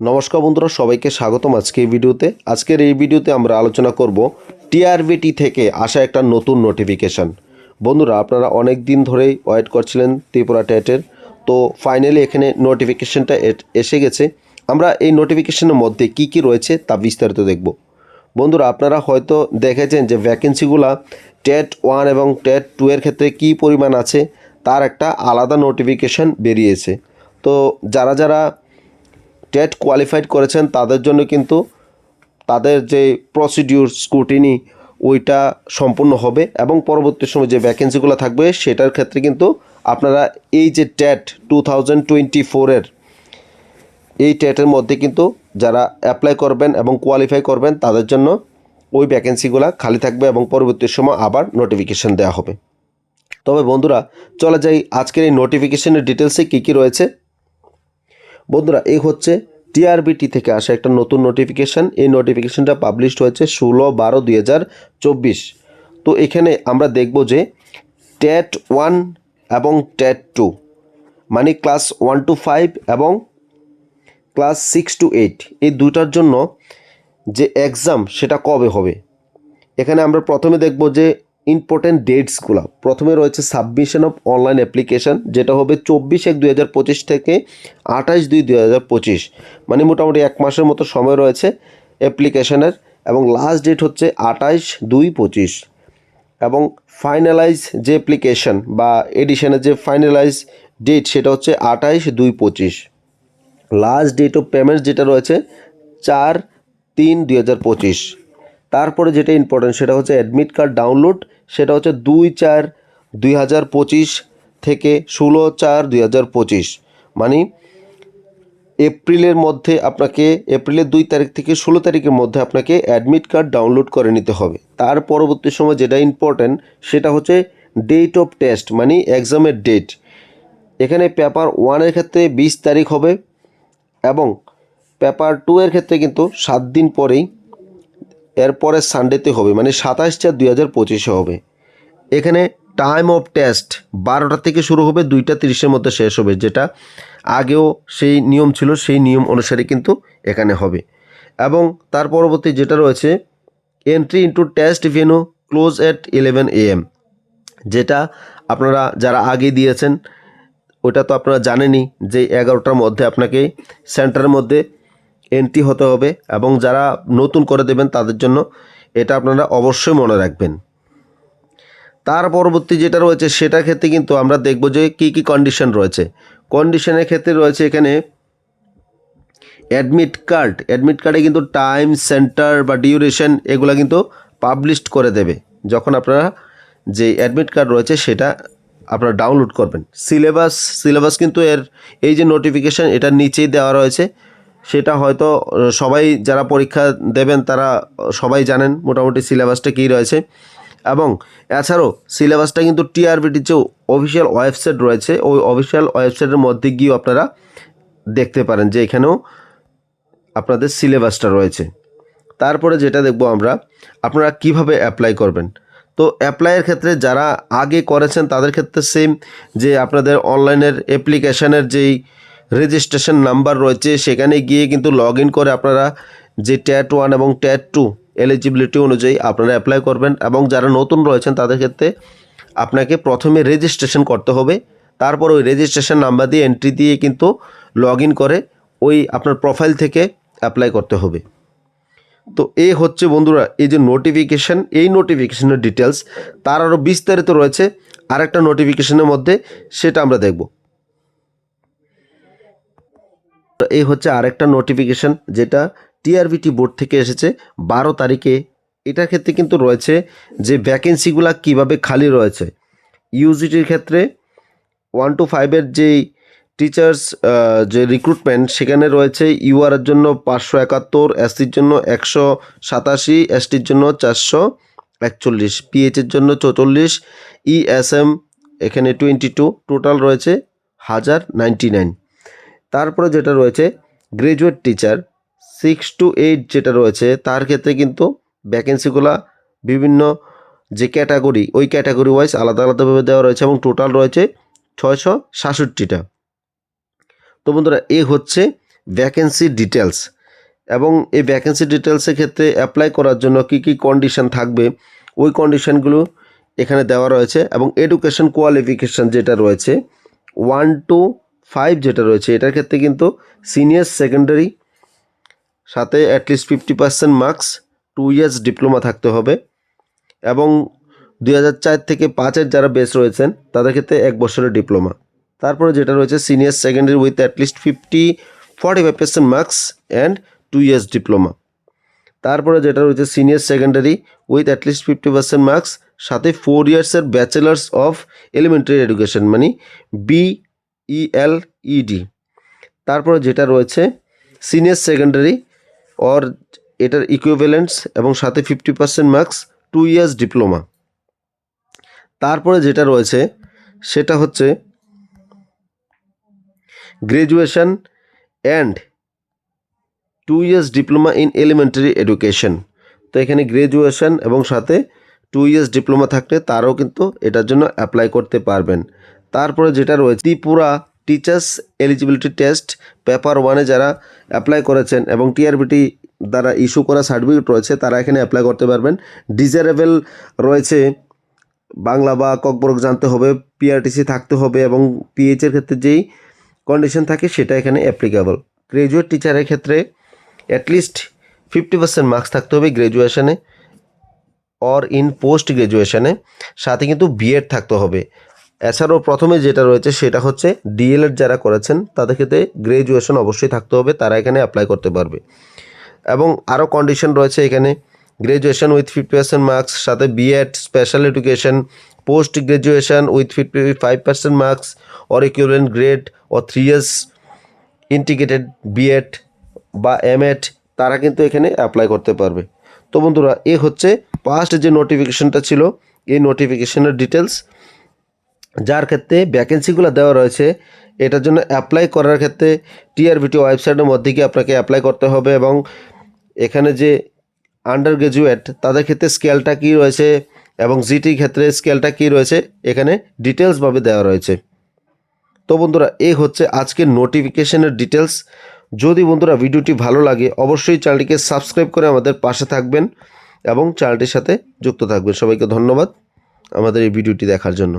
নমস্কার বন্ধুরা, সবাইকে স্বাগতম আজকে এই ভিডিওতে। আজকের এই ভিডিওতে আমরা আলোচনা করব টিআরবিটি থেকে আসা একটা নতুন নোটিফিকেশান বন্ধুরা, আপনারা অনেক দিন ধরেই ওয়েট করছিলেন ত্রিপুরা টেটের তো ফাইনালি এখানে নোটিফিকেশানটা এসে গেছে। আমরা এই নোটিফিকেশানের মধ্যে কি কি রয়েছে তা বিস্তারিত দেখব। বন্ধুরা, আপনারা হয়তো দেখেছেন যে ভ্যাকেন্সিগুলা টেট ওয়ান এবং টেট টু এর ক্ষেত্রে কী পরিমাণ আছে, তার একটা আলাদা নোটিফিকেশান বেরিয়েছে। তো যারা যারা টেট কোয়ালিফাইড করেছেন, তাদের জন্য কিন্তু তাদের যে প্রসিডিউর স্কুটিনি ওইটা সম্পূর্ণ হবে এবং পরবর্তী সময় যে ভ্যাকেন্সিগুলো থাকবে, সেটার ক্ষেত্রে কিন্তু আপনারা এই যে টেট টু থাউজেন্ড টোয়েন্টি ফোরের এই টেটের মধ্যে কিন্তু যারা অ্যাপ্লাই করবেন এবং কোয়ালিফাই করবেন, তাদের জন্য ওই ভ্যাকেন্সিগুলো খালি থাকবে এবং পরবর্তী সময় আবার নোটিফিকেশান দেওয়া হবে। তবে বন্ধুরা, চলে যাই আজকের এই নোটিফিকেশনের ডিটেলসে কী কী রয়েছে। বন্ধুরা, এই হচ্ছে টিআরবিটি থেকে আসা একটা নতুন নোটিফিকেশান এই নোটিফিকেশানটা পাবলিশড হয়েছে ষোলো বারো দুই তো এখানে আমরা দেখব যে টেট ওয়ান এবং টেট টু মানে ক্লাস ওয়ান টু ফাইভ এবং ক্লাস সিক্স টু এইট, এই দুটার জন্য যে এক্সাম সেটা কবে হবে? এখানে আমরা প্রথমে দেখব যে ইম্পর্টেন্ট ডেটসগুলো প্রথমে রয়েছে সাবমিশন অফ অনলাইন অ্যাপ্লিকেশান যেটা হবে চব্বিশ এক দুই হাজার পঁচিশ থেকে আঠাশ দুই দুই হাজার পঁচিশ। মানে মোটামুটি এক মাসের মতো সময় রয়েছে অ্যাপ্লিকেশানের এবং লাস্ট ডেট হচ্ছে আঠাশ দুই পঁচিশ। এবং ফাইনালাইজ যে অ্যাপ্লিকেশান বা এডিশনের যে ফাইনালাইজ ডেট সেটা হচ্ছে আঠাইশ দুই পঁচিশ। লাস্ট ডেট অফ পেমেন্ট যেটা রয়েছে চার তিন দুই তারপরে যেটা ইম্পর্টেন্ট সেটা হচ্ছে অ্যাডমিট কার্ড ডাউনলোড সেটা হচ্ছে দুই চার দুই হাজার পঁচিশ থেকে ষোলো চার দুই হাজার পঁচিশ। মানে এপ্রিলের মধ্যে আপনাকে, এপ্রিলের দুই তারিখ থেকে ষোলো তারিখের মধ্যে আপনাকে অ্যাডমিট কার্ড ডাউনলোড করে নিতে হবে। তার পরবর্তী সময় যেটা ইম্পর্ট্যান্ট সেটা হচ্ছে ডেট অফ টেস্ট মানে এক্সামের ডেট এখানে পেপার ওয়ানের ক্ষেত্রে বিশ তারিখ হবে এবং পেপার টু এর ক্ষেত্রে কিন্তু সাত দিন পরেই এরপরে সানডেতে হবে মানে সাতাশ চার দুই হাজার পঁচিশে হবে। এখানে টাইম অফ টেস্ট বারোটা থেকে শুরু হবে, দুইটা তিরিশের মধ্যে শেষ হবে, যেটা আগেও সেই নিয়ম ছিল, সেই নিয়ম অনুসারে কিন্তু এখানে হবে। এবং তার পরবর্তী যেটা রয়েছে entry into test venue close at eleven A M যেটা আপনারা যারা আগে দিয়েছেন, ওটা তো আপনারা জানেনই যে এগারোটার মধ্যে আপনাকে সেন্টারের মধ্যে এন্ট্রি হতে হবে এবং যারা নতুন করে দেবেন তাদের জন্য এটা আপনারা অবশ্যই মনে রাখবেন। তার পরবর্তী যেটা রয়েছে সেটার ক্ষেত্রে কিন্তু আমরা দেখব যে কী কী কন্ডিশন রয়েছে। কন্ডিশনের ক্ষেত্রে রয়েছে এখানে অ্যাডমিট কার্ড অ্যাডমিট কার্ডে কিন্তু টাইম সেন্টার বা ডিউরেশন এগুলো কিন্তু পাবলিশড করে দেবে। যখন আপনারা যে অ্যাডমিট কার্ড রয়েছে সেটা আপনারা ডাউনলোড করবেন। সিলেবাস সিলেবাস কিন্তু এর এই যে নোটিফিকেশান এটার নিচেই দেওয়া রয়েছে। সেটা হয়তো সবাই যারা পরীক্ষা দেবেন তারা সবাই জানেন মোটামুটি সিলেবাসটা কী রয়েছে। এবং এছাড়াও সিলেবাসটা কিন্তু টিআরবিটির যে অফিসিয়াল ওয়েবসাইট রয়েছে, ওই অফিসিয়াল ওয়েবসাইটের মধ্যে গিয়েও আপনারা দেখতে পারেন যে এখানেও আপনাদের সিলেবাসটা রয়েছে। তারপরে যেটা দেখব আমরা, আপনারা কীভাবে অ্যাপ্লাই করবেন? তো অ্যাপ্লাইয়ের ক্ষেত্রে যারা আগে করেছেন তাদের ক্ষেত্রে সেম যে আপনাদের অনলাইনের অ্যাপ্লিকেশানের যেই রেজিস্ট্রেশন নাম্বার রয়েছে। সেখানে গিয়ে কিন্তু লগ করে আপনারা যে ট্যাট ওয়ান এবং ট্যাট টু এলিজিবিলিটি অনুযায়ী আপনারা অ্যাপ্লাই করবেন এবং যারা নতুন রয়েছেন তাদের ক্ষেত্রে আপনাকে প্রথমে রেজিস্ট্রেশন করতে হবে। তারপর ওই রেজিস্ট্রেশন নাম্বার দিয়ে এন্ট্রি দিয়ে কিন্তু লগ করে ওই আপনার প্রোফাইল থেকে অ্যাপ্লাই করতে হবে। তো এই হচ্ছে বন্ধুরা, এই যে নোটিফিকেশান এই নোটিফিকেশানের ডিটেলস তার আরও বিস্তারিত রয়েছে। আরেকটা নোটিফিকেশানের মধ্যে সেটা আমরা দেখব। এই হচ্ছে আরেকটা নোটিফিকেশান যেটা টিআরবিটি বোর্ড থেকে এসেছে বারো তারিখে। এটার ক্ষেত্রে কিন্তু রয়েছে যে ভ্যাকেন্সিগুলো কীভাবে খালি রয়েছে। ইউজিটির ক্ষেত্রে ওয়ান টু ফাইভের যেই টিচার্স যে রিক্রুটমেন্ট সেখানে রয়েছে ইউআরের জন্য পাঁচশো একাত্তর এসটির জন্য একশো সাতাশি এসটির জন্য চারশো একচল্লিশ পিএইচের জন্য চৌচল্লিশ ইএসএম এখানে টোয়েন্টি টু টোটাল রয়েছে হাজার নাইনটি নাইন তারপরে যেটা রয়েছে graduate teacher six to eight যেটা রয়েছে, তার ক্ষেত্রে কিন্তু ভ্যাকেন্সিগুলো বিভিন্ন যে ক্যাটাগরি ওই ক্যাটাগরি ওয়াইজ আলাদা আলাদাভাবে দেওয়া রয়েছে এবং টোটাল রয়েছে ছয়শো সাতষট্টিটা। তো বন্ধুরা, এ হচ্ছে ভ্যাকেন্সি ডিটেলস এবং এই ভ্যাকেন্সি ডিটেলসের ক্ষেত্রে অ্যাপ্লাই করার জন্য কী কী কন্ডিশন থাকবে, ওই কন্ডিশনগুলো এখানে দেওয়া রয়েছে এবং এডুকেশন কোয়ালিফিকেশান যেটা রয়েছে ওয়ান টু ফাইভ যেটা রয়েছে, এটার ক্ষেত্রে কিন্তু সিনিয়র সেকেন্ডারি সাথে at least fifty percent marks two years diploma থাকতে হবে। এবং দুই হাজার চার থেকে পাঁচের যারা বেস রয়েছেন, তাদের ক্ষেত্রে এক বছরের ডিপ্লোমা তারপরে যেটা রয়েছে senior secondary with at least fifty forty five percent marks and two years diploma তারপরে যেটা রয়েছে senior secondary with at least fifty percent marks সাথে ফোর ইয়ার্সের ব্যাচেলার্স অফ এলিমেন্টারি এডুকেশন মানে বিইএলইডি তারপরে যেটা রয়েছে সিনিয়র সেকেন্ডারি অর এটার ইকুইভ্যালেন্টস এবং সাথে fifty percent marks two years diploma তারপরে যেটা রয়েছে, সেটা হচ্ছে graduation and two years diploma in elementary education তো এখানে গ্র্যাজুয়েশন এবং সাথে টু ইয়ার্স ডিপ্লোমা থাকলে তারাও কিন্তু এটার জন্য অ্যাপ্লাই করতে পারবেন। তারপরে যেটা রয়েছে, Tripura teachers eligibility test paper ওয়ানে যারা অ্যাপ্লাই করেছেন এবং টিআরবিটি দ্বারা ইস্যু করা সার্টিফিকেট রয়েছে, তারা এখানে অ্যাপ্লাই করতে পারবেন। ডিজারেবল রয়েছে, বাংলা বা ককবরক জানতে হবে পিআরটিসি থাকতে হবে এবং পিএইচের ক্ষেত্রে যেই কন্ডিশন থাকে সেটা এখানে অ্যাপ্লিকেবল গ্রাজুয়েট টিচারের ক্ষেত্রে অ্যাটলিস্ট ফিফটি পার্সেন্ট মার্কস থাকতে হবে গ্র্যাজুয়েশনে অর ইন পোস্ট গ্র্যাজুয়েশনে সাথে কিন্তু বিএড থাকতে হবে। এছাড়াও প্রথমে যেটা রয়েছে সেটা হচ্ছে ডিএলএড যারা করেছেন, তাদের ক্ষেত্রে গ্র্যাজুয়েশন অবশ্যই থাকতে হবে, তারা এখানে অ্যাপ্লাই করতে পারবে। এবং আরও কন্ডিশন রয়েছে এখানে graduation with fifty percent marks সাথে BEd special education post graduation with fifty five percent marks or equivalent grade or three years integrated BEd বা এমএড তারা কিন্তু এখানে অ্যাপ্লাই করতে পারবে। তো বন্ধুরা, এ হচ্ছে ফার্স্ট যে নোটিফিকেশনটা ছিল, এই নোটিফিকেশনের ডিটেলস যার ক্ষেত্রে ভ্যাকেন্সিগুলো দেওয়া রয়েছে, এটার জন্য অ্যাপ্লাই করার ক্ষেত্রে টিআরবিটি ওয়েবসাইটের মধ্যে গিয়ে আপনাকে অ্যাপ্লাই করতে হবে এবং এখানে যে আন্ডার গ্রাজুয়েট তাদের ক্ষেত্রে স্কেলটা কী রয়েছে এবং জিটির ক্ষেত্রে স্কেলটা কী রয়েছে, এখানে ডিটেলসভাবে দেওয়া রয়েছে। তো বন্ধুরা, এই হচ্ছে আজকের নোটিফিকেশনের ডিটেলস যদি বন্ধুরা ভিডিওটি ভালো লাগে, অবশ্যই চ্যানেলটিকে সাবস্ক্রাইব করে আমাদের পাশে থাকবেন এবং চ্যানেলটির সাথে যুক্ত থাকবেন। সবাইকে ধন্যবাদ আমাদের এই ভিডিওটি দেখার জন্য।